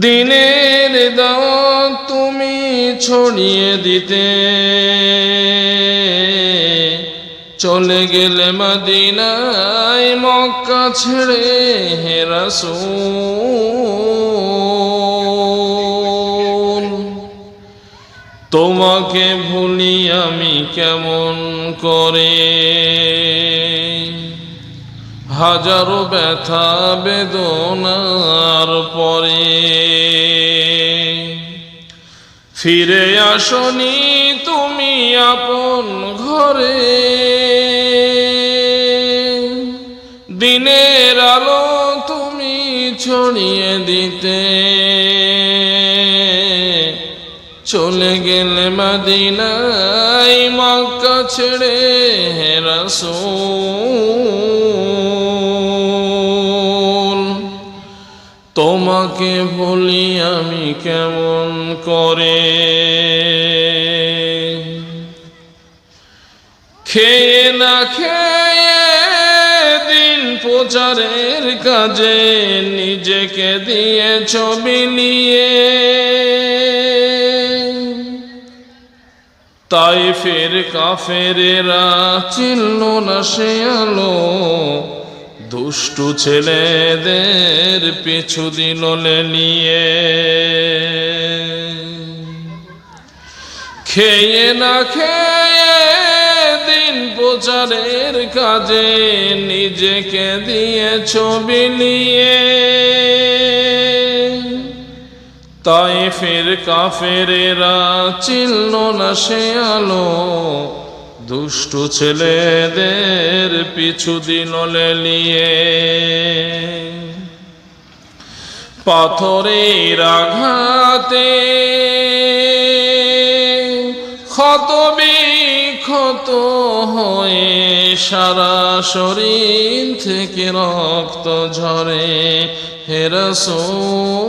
দিনের দাওয়াত তুমি ছড়িয়ে দিতে। চলে গেলে মদিনায় মক্কা ছেড়ে হে তোমাকে ভুলি আমি কেমন করে? হাজারো ব্যথা, বেদনার পরে ফিরে আসনি তুমি আপন ঘরে। দিনের আলো তুমি ছড়িয়ে দিতে। চলে গেলে মদিনায় মক্কা ছেড়ে হে তোমাকে ভুলি আমি কেমন করে? খেয়ে না খেয়ে দিন প্রচারের কাজে নিজেকে দিয়ে ছবি নিয়ে। তাই ফের কাফেরেরা চিনল না সে আলো। দুষ্টু ছেলেদের পিছু দিল নিয়ে খেয়ে না খেয়ে দিন প্রচারের কাজে নিজেকে দিয়ে ছবি নিয়ে। তাই ফের কাফেরেরা চিনল না সে আলো দুষ্টু ছেলেদের পিছু দিন নিয়ে পাথরের আঘাতে ক্ষত বিক্ষত হয়ে সারা শরীর থেকে রক্ত ঝরে হেরসোল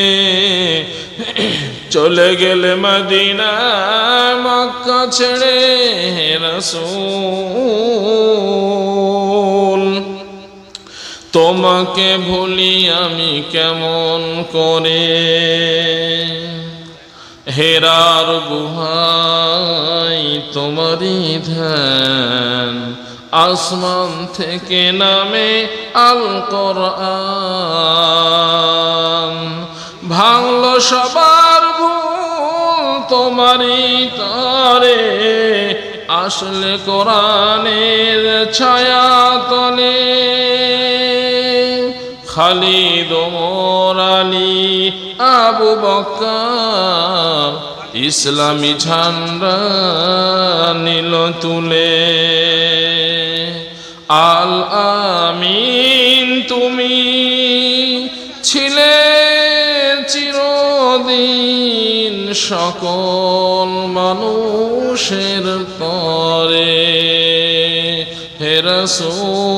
চলে গেলে মদিনা মক্কা ছেড়ে রসুল। তোমাকে ভুলি আমি কেমন করে? হেরার গুহাই তোমারই ধ্যান। আসমান থেকে নামে আল কোরআন ভাঙল সবার ভুল তোমারই তারে আসলে কোরআনের ছায়া তলে। খালিদ ওমর আলী, আবু বক্কর ইসলামী ঝান্ডা নীল তুলে। আল আমিন তুমি ছিলে চিরদিন সকল মানুষের তরে হেরসোল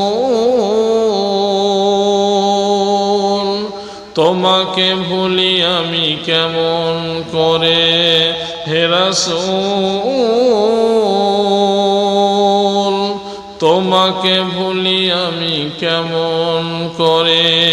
তোমাকে ভুলি আমি কেমন করে? হেরসোল তোমাকে ভুলি আমি কেমন করে?